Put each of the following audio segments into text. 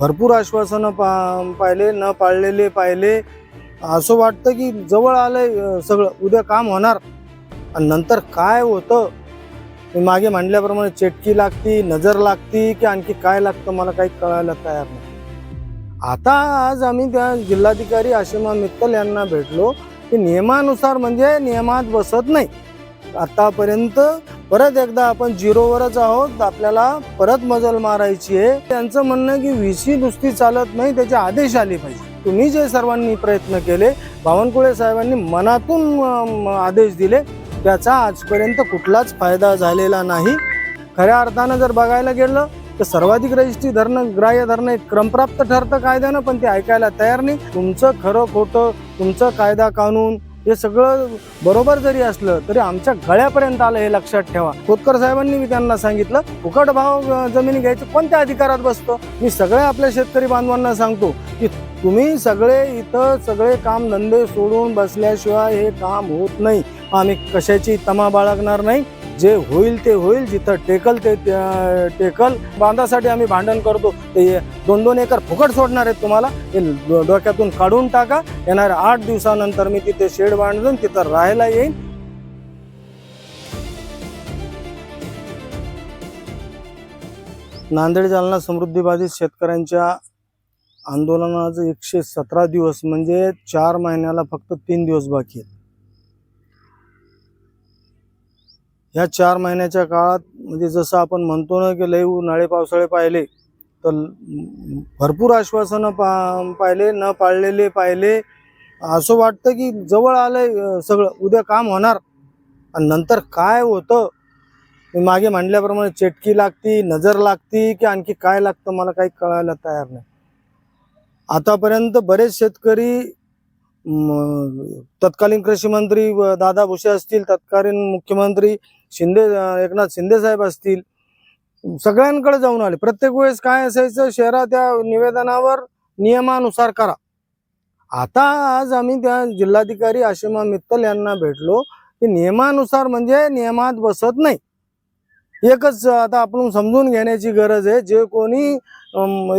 भरपूर आश्वासनं पा पाहिले न पाळलेले पाहिले. असं वाटतं की जवळ आलंय सगळं. उद्या काम होणार. आणि नंतर काय होतं? मी मागे म्हणल्याप्रमाणे चेटकी लागती नजर लागती की आणखी काय लागतं मला काही कळायला तयार नाही. आता आज आम्ही त्या जिल्हाधिकारी आशिमा मित्तल यांना भेटलो की नियमानुसार म्हणजे नियमात बसत नाही. आतापर्यंत परत एकदा आपण झिरोवरच आहोत. आपल्याला परत मजल मारायची आहे. त्यांचं म्हणणं की व्हीसी नुसती चालत नाही त्याचे आदेश आले पाहिजे. तुम्ही जे सर्वांनी प्रयत्न केले बावनकुळे साहेबांनी मनातून आदेश दिले त्याचा आजपर्यंत कुठलाच फायदा झालेला नाही. खऱ्या अर्थानं जर बघायला गेलं तर सर्वाधिक रजिस्ट्री धरणं ग्राह्य धरणं एक क्रमप्राप्त ठरतं कायद्यानं पण ते ऐकायला तयार नाही. तुमचं खरं खोटं तुमचं कायदा कानून हे सगळं बरोबर जरी असलं तरी आमच्या गळ्यापर्यंत आलं हे लक्षात ठेवा. खोतकर साहेबांनी मी त्यांना सांगितलं फुकट भाव जमीन जमिनी घ्यायचे कोणत्या अधिकारात बसतो? मी सगळ्या आपल्या शेतकरी बांधवांना सांगतो की तुम्ही सगळे इथं सगळे काम धंदे सोडून बसल्याशिवाय हे काम होत नाही. आम्ही कशाची तमा बाळगणार नाही? जे होईल ते होईल जिथं टेकल ते त्या- टेकल बांधासाठी आम्ही भांडण करतो. ते दोन दोन एकर फुकट सोडणार आहेत तुम्हाला. हे डोक्यातून काढून टाका. येणाऱ्या आठ दिवसानंतर मी तिथे शेड बांधून तिथं राहायला येईन. नांदेड जालना समृद्धी बाधित शेतकऱ्यांच्या आंदोलनाचं एकशे सतरा दिवस म्हणजे चार महिन्याला फक्त तीन दिवस बाकी आहेत. ह्या चार महिन्याच्या काळात म्हणजे जसं आपण म्हणतो ना की लई उन्हाळे पावसाळे पाहिले तर भरपूर आश्वासनं पा पाहिले न पाळलेले पाहिले. असं वाटतं की जवळ आलं सगळं. उद्या काम होणार. आणि नंतर काय होतं? मी मागे म्हणल्याप्रमाणे चेटकी लागती नजर लागती की आणखी काय लागतं मला काही कळायला तयार नाही. आतापर्यंत बरेच शेतकरी तत्कालीन कृषी मंत्री व दादा भुसे असतील तत्कालीन मुख्यमंत्री शिंदे एकनाथ शिंदे साहेब असतील सगळ्यांकडे जाऊन आले. प्रत्येक वेळेस काय असायचं शहरात त्या निवेदनावर नियमानुसार करा. आता आज आम्ही त्या जिल्हाधिकारी आशिमा मित्तल यांना भेटलो की नियमानुसार म्हणजे नियमात बसत नाही. एकच आता आपण समजून घेण्याची गरज आहे जे कोणी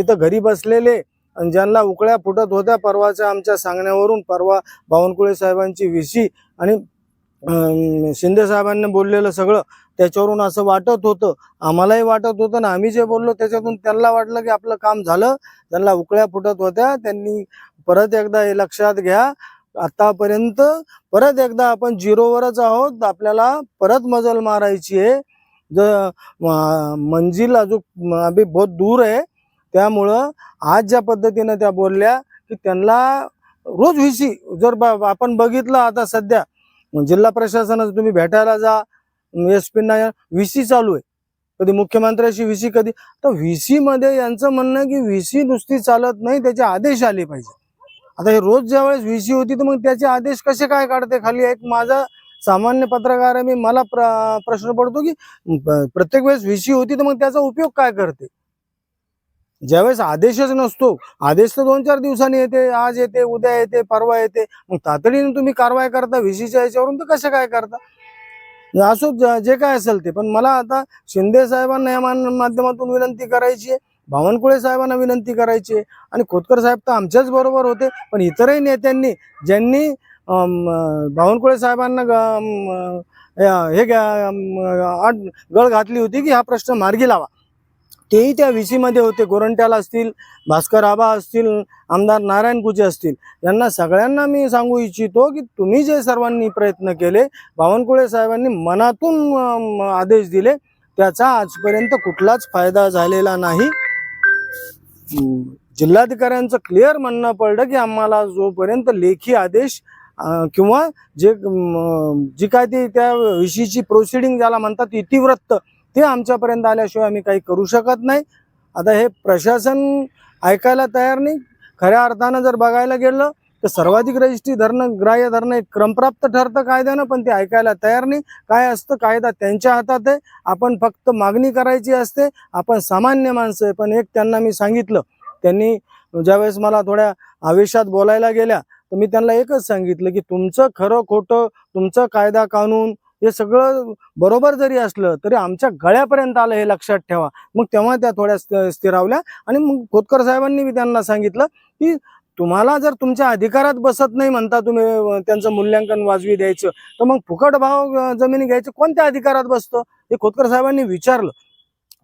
इथं घरी बसलेले आणि ज्यांना उकळ्या फुटत होत्या परवाच्या आमच्या सांगण्यावरून परवा बावनकुळे साहेबांची विशी आणि शिंदे साहेबांनी बोललेलं सगळं त्याच्यावरून असं वाटत होतं. आम्हालाही वाटत होतं ना आम्ही जे बोललो त्याच्यातून त्यांना वाटलं की आपलं काम झालं. त्यांना उकळ्या फुटत होत्या. त्यांनी परत एकदा हे लक्षात घ्या. आतापर्यंत परत एकदा आपण झिरोवरच आहोत. आपल्याला परत मजल मारायची आहे. ज मंजिल अजून अभि बहुत दूर आहे. त्यामुळं आज ज्या पद्धतीनं त्या बोलल्या की त्यांना रोज व्हिसी जर बा आपण बघितलं आता सध्या जिल्हा प्रशासनाचं तुम्ही भेटायला जा. एस पींना व्हीसी चालू आहे. कधी मुख्यमंत्र्याशी व्ही सी कधी. तर व्हीसी मध्ये यांचं म्हणणं की व्ही सी नुसती चालत नाही त्याचे आदेश आले पाहिजे. आता हे रोज ज्यावेळेस व्ही सी होती तर मग त्याचे आदेश कसे काय काढते खाली? एक माझा सामान्य पत्रकार आहे मी मला प्र प्रश्न पडतो की प्रत्येक वेळेस व्ही सी होती तर मग त्याचा उपयोग काय करते? ज्यावेळेस आदेशच नसतो आदेश तर दोन चार दिवसांनी येते आज येते उद्या येते परवा येते मग तातडीने तुम्ही कारवाई करता व्हीसीच्या याच्यावरून तर कसं काय करता? असो जे काय असेल ते. पण मला आता शिंदे साहेबांना या माध्यमातून विनंती करायची आहे बावनकुळे साहेबांना विनंती करायची आहे आणि खोतकर साहेब तर आमच्याच बरोबर होते पण इतरही नेत्यांनी ज्यांनी बावनकुळे साहेबांना हे आठ गळ घातली होती की हा प्रश्न मार्गी लावा. तेही त्या व्ही सीमध्ये होते. गोरंट्याला असतील भास्कर आबा असतील आमदार नारायण कुचे असतील. यांना सगळ्यांना मी सांगू इच्छितो की तुम्ही जे सर्वांनी प्रयत्न केले बावनकुळे साहेबांनी मनातून आदेश दिले त्याचा आजपर्यंत कुठलाच फायदा झालेला नाही. जिल्हाधिकाऱ्यांचं क्लिअर म्हणणं पडलं की आम्हाला जोपर्यंत लेखी आदेश किंवा जे जी काय ती त्या विषयीची प्रोसिडिंग ज्याला म्हणतात इतिवृत्त ते आमच्यापर्यंत आल्याशिवाय आम्ही काही करू शकत नाही. आता हे प्रशासन ऐकायला तयार नाही. खऱ्या अर्थानं जर बघायला गेलं तर सर्वाधिक रजिस्ट्री धरणं ग्राह्य धरणं एक क्रमप्राप्त ठरतं कायद्यानं पण ते ऐकायला तयार नाही. काय असतं कायदा त्यांच्या हातात आहे. आपण फक्त मागणी करायची असते. आपण सामान्य माणसं आहे. पण एक त्यांना मी सांगितलं. त्यांनी ज्यावेळेस मला थोड्या आवेशात बोलायला गेल्या तर मी त्यांना एकच सांगितलं की तुमचं खरं खोटं तुमचं कायदा कानून हे सगळं बरोबर जरी असलं तरी आमच्या गळ्यापर्यंत आलं हे लक्षात ठेवा. मग तेव्हा त्या थोड्या स्थिरावल्या आणि मग खोतकर साहेबांनी मी त्यांना सांगितलं की तुम्हाला जर तुमच्या अधिकारात बसत नाही म्हणता तुम्ही त्यांचं मूल्यांकन वाजवी द्यायचं तर मग फुकट भाव जमिनी घ्यायचं कोणत्या अधिकारात बसतं? हे खोतकर साहेबांनी विचारलं.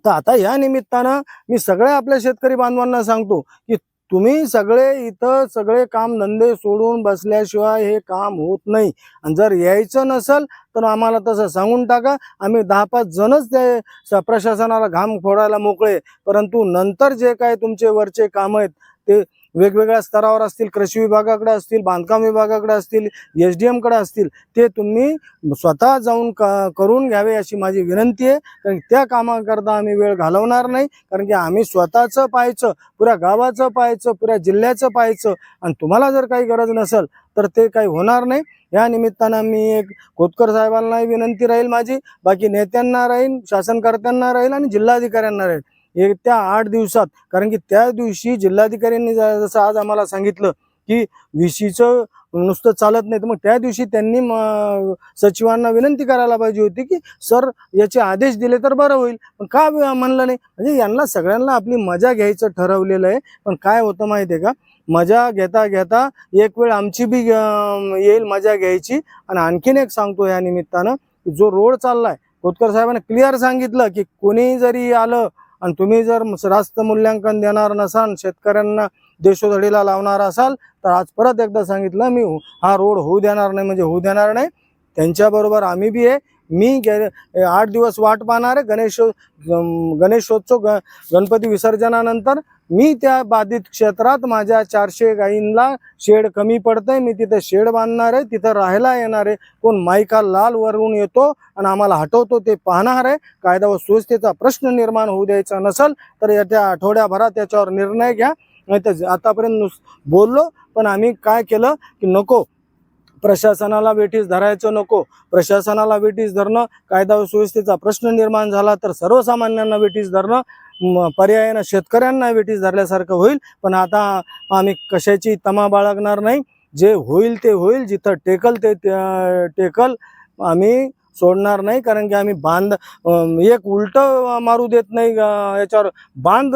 तर आता या निमित्तानं मी सगळ्या आपल्या शेतकरी बांधवांना सांगतो की तुम्ही सगळे इथं सगळे काम धंदे सोडून बसल्याशिवाय हे काम होत नाही. आणि जर यायचं नसेल तर आम्हाला तसं सांगून टाका. आम्ही दहा पाच जणच ते प्रशासनाला घाम फोडायला मोकळे. परंतु नंतर जे काय तुमचे वरचे काम आहेत ते वेगवेगळ्या स्तरावर असतील कृषी विभागाकडे असतील बांधकाम विभागाकडे असतील एस डी एमकडे असतील ते तुम्ही स्वतः जाऊन क- करून घ्यावे अशी माझी विनंती आहे. कारण त्या कामाकरता आम्ही वेळ घालवणार नाही. कारण की आम्ही स्वतःचं पाहायचं पुऱ्या गावाचं पाहायचं पुऱ्या जिल्ह्याचं पाहायचं. आणि तुम्हाला जर काही गरज नसेल तर ते काही होणार नाही. या निमित्तानं मी एक खोतकर साहेबांनाही विनंती राहील माझी. बाकी नेत्यांना राहील शासनकर्त्यांना राहील आणि जिल्हाधिकाऱ्यांना राहील. येत्या आठ दिवसात कारण की त्या दिवशी जिल्हाधिकाऱ्यांनी ज- जसं आज आम्हाला सांगितलं की विशीचं नुसतं चालत नाही तर मग त्या दिवशी त्यांनी सचिवांना विनंती करायला पाहिजे होती की सर याचे आदेश दिले तर बरं होईल. पण का म्हणलं नाही? म्हणजे यांना सगळ्यांना आपली मजा घ्यायचं ठरवलेलं आहे. पण काय होतं माहिती आहे का? मजा घेता घेता एक वेळ आमची बी येईल मजा घ्यायची. आणि आणखीन एक सांगतो या निमित्तानं जो रोड चाललाय खोतकर साहेबांनी क्लिअर सांगितलं की कोणी जरी आलं आणि तुम्ही जर रास्त मूल्यांकन देणार नसाल शेतकऱ्यांना देशोधडीला लावणार असाल तर आज परत एकदा सांगितलं मी हा रोड होऊ देणार नाही म्हणजे होऊ देणार नाही. त्यांच्याबरोबर आम्ही बी आहे. मी गे आठ दिवस वाट पाहणार आहे. गणेश गणेशोत्सव ग गणपती विसर्जनानंतर मी त्या बाधित क्षेत्रात माझ्या चारशे गायींना शेड कमी पडतंय मी तिथं शेड बांधणार आहे तिथं राहायला येणार आहे. कोण मायका लाल वरून येतो आणि आम्हाला हटवतो ते पाहणार आहे. कायदा व सुव्यवस्थेचा प्रश्न निर्माण होऊ द्यायचा नसेल तर येत्या आठवड्याभरात त्याच्यावर निर्णय घ्या. नाही तर आतापर्यंत नुस बोललो पण आम्ही काय केलं की नको. प्रशासनाला वेठीस धरायचं नको. प्रशासनाला वेठीस धरणं कायदा व सुव्यवस्थेचा प्रश्न निर्माण झाला तर सर्वसामान्यांना वेठीस धरणं पर्यायानं शेतकऱ्यांना वेटीस धरल्यासारखं होईल. पण आता आम्ही कशाची तमा बाळगणार नाही. जे होईल ते होईल. जिथं टेकल ते टेकल आम्ही सोडणार नाही. कारण की आम्ही बांध एक उलट मारू देत नाही. याच्यावर बांध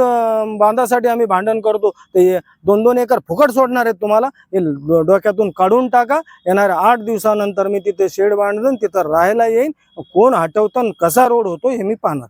बांधासाठी आम्ही भांडण करतो. ते दोन दोन एकर फुकट सोडणार आहेत तुम्हाला. हे डोक्यातून काढून टाका. येणाऱ्या आठ दिवसानंतर मी तिथे शेड बांधून तिथं राहायला येईन. कोण हटवतं आणि कसा रोड होतो हे मी पाहणार.